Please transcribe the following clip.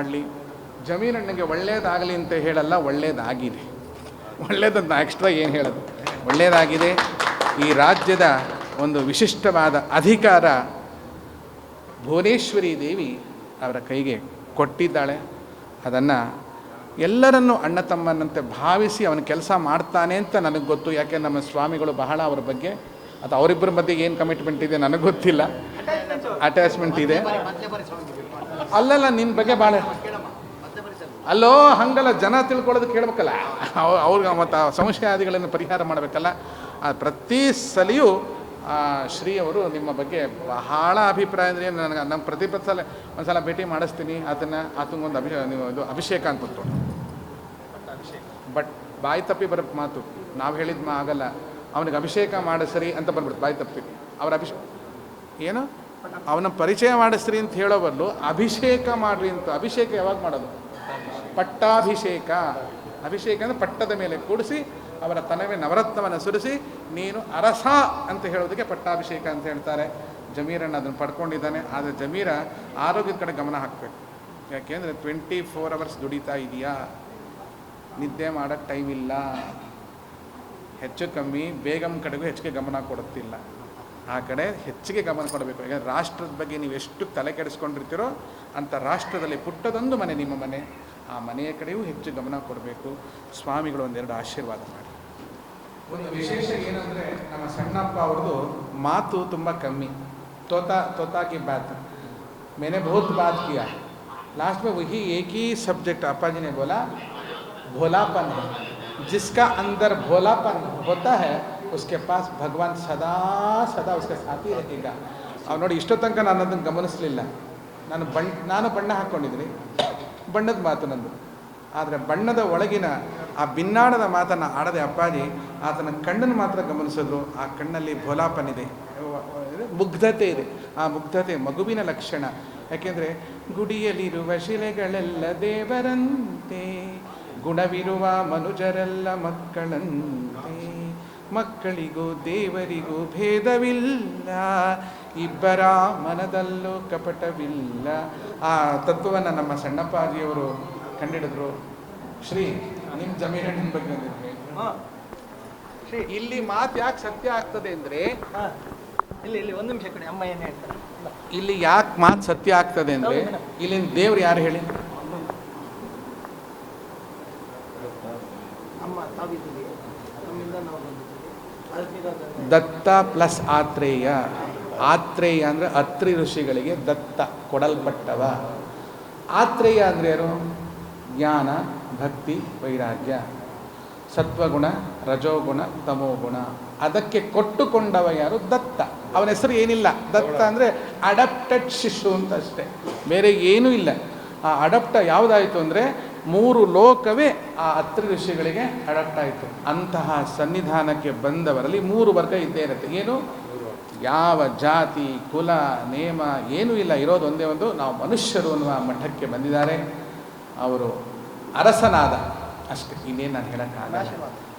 ಮಾಡಲಿ. ಜಮೀನಣ್ಣಗೆ ಒಳ್ಳೇದಾಗಲಿ ಅಂತ ಹೇಳಲ್ಲ ಒಳ್ಳೇದಾಗಿದೆ. ಒಳ್ಳೇದಂತ ಎಕ್ಸ್ಟ್ರಾ ಏನು ಹೇಳೋದು? ಒಳ್ಳೇದಾಗಿದೆ. ಈ ರಾಜ್ಯದ ಒಂದು ವಿಶಿಷ್ಟವಾದ ಅಧಿಕಾರ ಭುವನೇಶ್ವರಿ ದೇವಿ ಅವರ ಕೈಗೆ ಕೊಟ್ಟಿದ್ದಾಳೆ. ಅದನ್ನು ಎಲ್ಲರನ್ನು ಅಣ್ಣ ತಮ್ಮನಂತೆ ಭಾವಿಸಿ ಅವನ ಕೆಲಸ ಮಾಡ್ತಾನೆ ಅಂತ ನನಗೆ ಗೊತ್ತು. ಯಾಕೆ ನಮ್ಮ ಸ್ವಾಮಿಗಳು ಬಹಳ ಅವರ ಬಗ್ಗೆ ಅಥವಾ ಅವರಿಬ್ಬರ ಮಧ್ಯೆ ಏನು ಕಮಿಟ್ಮೆಂಟ್ ಇದೆ ನನಗೆ ಗೊತ್ತಿಲ್ಲ. ಅಟ್ಯಾಚ್ಮೆಂಟ್ ಇದೆ. ಅಲ್ಲಲ್ಲ ನಿನ್ನ ಬಗ್ಗೆ ಭಾಳ ಅಲ್ಲೋ, ಹಂಗಲ್ಲ, ಜನ ತಿಳ್ಕೊಳ್ಳೋದು ಕೇಳ್ಬೇಕಲ್ಲ. ಅವ್, ಅವ್ರಿಗೆ ಮತ್ತು ಆ ಸಂಶಯಾದಿಗಳನ್ನು ಪರಿಹಾರ ಮಾಡಬೇಕಲ್ಲ. ಪ್ರತಿ ಸಲಿಯೂ ಶ್ರೀ ಅವರು ನಿಮ್ಮ ಬಗ್ಗೆ ಬಹಳ ಅಭಿಪ್ರಾಯ ಅಂದರೆ ನನಗೆ ನಮ್ಮ ಪ್ರತಿ ಸಲ ಒಂದು ಸಲ ಭೇಟಿ ಮಾಡಿಸ್ತೀನಿ. ಅದನ್ನು ಆತಂಗೊಂದು ಅಭಿ, ನೀವು ಇದು ಅಭಿಷೇಕ ಅಂತ ಕೊಟ್ಟು ಬಟ್ ಬಾಯಿ ತಪ್ಪಿ ಬರೋ ಮಾತು. ನಾವು ಹೇಳಿದ್ಮ ಆಗಲ್ಲ. ಅವನಿಗೆ ಅಭಿಷೇಕ ಮಾಡಿಸ್ರಿ ಅಂತ ಬಂದ್ಬಿಡ್ತು, ಬಾಯಿ ತಪ್ಪಿ. ಅವ್ರ ಅಭಿಷೇಕ ಏನು? ಅವನ ಪರಿಚಯ ಮಾಡಿಸ್ರಿ ಅಂತ ಹೇಳೋ ಬದಲು ಅಭಿಷೇಕ ಮಾಡ್ರಿ ಅಂತ. ಅಭಿಷೇಕ ಯಾವಾಗ ಮಾಡೋದು? ಪಟ್ಟಾಭಿಷೇಕ. ಅಭಿಷೇಕ ಅಂದರೆ ಪಟ್ಟದ ಮೇಲೆ ಕೂಡಿಸಿ, ಅವರ ತನವೇ ನವರತ್ನವನ್ನು ಸುರಿಸಿ, ನೀನು ಅರಸ ಅಂತ ಹೇಳೋದಕ್ಕೆ ಪಟ್ಟಾಭಿಷೇಕ ಅಂತ ಹೇಳ್ತಾರೆ. ಜಮೀರನ್ನು ಅದನ್ನು ಪಡ್ಕೊಂಡಿದ್ದಾನೆ. ಆದರೆ ಜಮೀರ ಆರೋಗ್ಯದ ಕಡೆ ಗಮನ ಹಾಕಬೇಕು. ಯಾಕೆಂದರೆ ಟ್ವೆಂಟಿ ಫೋರ್ ಅವರ್ಸ್ ದುಡಿತಾ ಇದೆಯಾ? ನಿದ್ದೆ ಮಾಡೋಕ್ಕೆ ಟೈಮ್ ಇಲ್ಲ. ಹೆಚ್ಚು ಕಮ್ಮಿ, ಬೇಗಂ ಕಡೆಗೂ ಹೆಚ್ಚಿಗೆ ಗಮನ ಕೊಡುತ್ತಿಲ್ಲ. ಆ ಕಡೆ ಹೆಚ್ಚಿಗೆ ಗಮನ ಕೊಡಬೇಕು ಈಗ ರಾಷ್ಟ್ರದ ಬಗ್ಗೆ ನೀವು ಎಷ್ಟು ತಲೆ ಕೆಡಿಸ್ಕೊಂಡಿರ್ತೀರೋ ಅಂಥ ರಾಷ್ಟ್ರದಲ್ಲಿ ಪುಟ್ಟದೊಂದು ಮನೆ ನಿಮ್ಮ ಮನೆ ಆ ಮನೆಯ ಕಡೆಯೂ ಹೆಚ್ಚು ಗಮನ ಕೊಡಬೇಕು ಸ್ವಾಮಿಗಳು ಒಂದೆರಡು ಆಶೀರ್ವಾದ ಮಾಡಿ ಒಂದು ವಿಶೇಷ ಏನಂದರೆ ನಮ್ಮ ಸಣ್ಣಪ್ಪ ಅವ್ರದ್ದು ಮಾತು ತುಂಬ ಕಮ್ಮಿ ತೋತಾ तोता की बात मैंने बहुत बात किया लास्ट में वही एक ही सब्जेक्ट अपा जी ने बोला भोलापन है जिसका अंदर भोलापन होता है उसके पास भगवान सदा सदा उसके साथ ही रहेगा ಅವ್ನು ನೋಡಿ ಇಷ್ಟೋ ತನಕ ನಾನು ಅದನ್ನು ಗಮನಿಸಲಿಲ್ಲ ನಾನು ಬಣ್ಣ ನಾನು ಬಣ್ಣ ಹಾಕ್ಕೊಂಡಿದ್ದೀನಿ ಬಣ್ಣದ ಮಾತು ನಂದು ಆದರೆ ಬಣ್ಣದ ಒಳಗಿನ ಆ ಭಿನ್ನಾಣದ ಮಾತನ್ನು ಆಡದೆ ಅಪ್ಪಾಜಿ ಆತನ ಕಣ್ಣನ್ನು ಮಾತ್ರ ಗಮನಿಸಿದ್ರು ಆ ಕಣ್ಣಲ್ಲಿ ಭೋಲಾಪನಿದೆ ಇದು ಮುಗ್ಧತೆ ಇದೆ ಆ ಮುಗ್ಧತೆ ಮಗುವಿನ ಲಕ್ಷಣ ಯಾಕೆಂದರೆ ಗುಡಿಯಲ್ಲಿರುವ ಶಿಲೆಗಳೆಲ್ಲ ದೇವರಂತೆ ಗುಣವಿರುವ ಮನುಜರೆಲ್ಲ ಮಕ್ಕಳಂತೆ ಮಕ್ಕಳಿಗೂ ದೇವರಿಗೂ ಭೇದವಿಲ್ಲ. ಇಬ್ಬರ ಮನದಲ್ಲೂ ಕಪಟವಿಲ್ಲ. ಆ ತತ್ವವನ್ನು ನಮ್ಮ ಸಣ್ಣಪ್ಪಾಜಿಯವರು ಕಂಡಿಡಿದ್ರು. ಶ್ರೀ ನಿಮ್ಮ ಜಮೀನಿನ ಬಗ್ಗೆ. ಶ್ರೀ ಇಲ್ಲಿ ಮಾತು ಯಾಕೆ ಸತ್ಯ ಆಗ್ತದೆ ಅಂದರೆ ಇಲ್ಲಿ ಇಲ್ಲಿ ಒಂದು ನಿಮಿಷ ಕಡೆ ಅಮ್ಮ ಏನು ಹೇಳ್ತಾರೆ? ಇಲ್ಲಿ ಯಾಕೆ ಮಾತು ಸತ್ಯ ಆಗ್ತದೆ ಅಂದರೆ ಇಲ್ಲಿನ ದೇವ್ರು ಯಾರು ಹೇಳಿ? ಅಮ್ಮ ತಾವಿದ್ದೀವಿ ನಮ್ಮಿಂದ ನಾವು ಬಂದಿದ್ದೀವಿ ದತ್ತ ಪ್ಲಸ್ ಆತ್ರೇಯ. ಆತ್ರೇಯ ಅಂದರೆ ಅತ್ರಿ ಋಷಿಗಳಿಗೆ ದತ್ತ, ಕೊಡಲ್ಪಟ್ಟವ. ಆತ್ರೇಯ ಅಂದರೆ ಯಾರು? ಜ್ಞಾನ, ಭಕ್ತಿ, ವೈರಾಗ್ಯ. ಸತ್ವಗುಣ, ರಜೋಗುಣ, ತಮೋಗುಣ. ಅದಕ್ಕೆ ಕೊಟ್ಟುಕೊಂಡವ ಯಾರು? ದತ್ತ. ಅವನ ಹೆಸರು ಏನಿಲ್ಲ. ದತ್ತ ಅಂದರೆ ಅಡಪ್ಟೆಡ್ ಶಿಶು ಅಂತ ಅಷ್ಟೇ. ಬೇರೆ ಏನೂ ಇಲ್ಲ. ಆ ಅಡಪ್ಟ ಯಾವುದಾಯಿತು ಅಂದರೆ ಮೂರು ಲೋಕವೇ ಆ ಅತ್ರಿ ಋಷಿಗಳಿಗೆ ಅಡಪ್ಟ್ ಆಯಿತು ಅಂತಹ ಸನ್ನಿಧಾನಕ್ಕೆ ಬಂದವರಲ್ಲಿ ಮೂರು ವರ್ಗ ಇದ್ದೇ ಇರುತ್ತೆ. ಏನು? ಯಾವ ಜಾತಿ, ಕುಲ, ನೇಮ ಏನೂ ಇಲ್ಲ. ಇರೋದು ಒಂದೇ ಒಂದು. ನಾವು ಮನುಷ್ಯರು ಅನ್ನುವ ಮಠಕ್ಕೆ ಬಂದಿದ್ದಾರೆ. ಅವರು ಅರಸನಾದ. ಅಷ್ಟೇ. ಇನ್ನೇನು ನಾನು ಹೇಳೋಕ್ಕಾಗಲ್ಲ.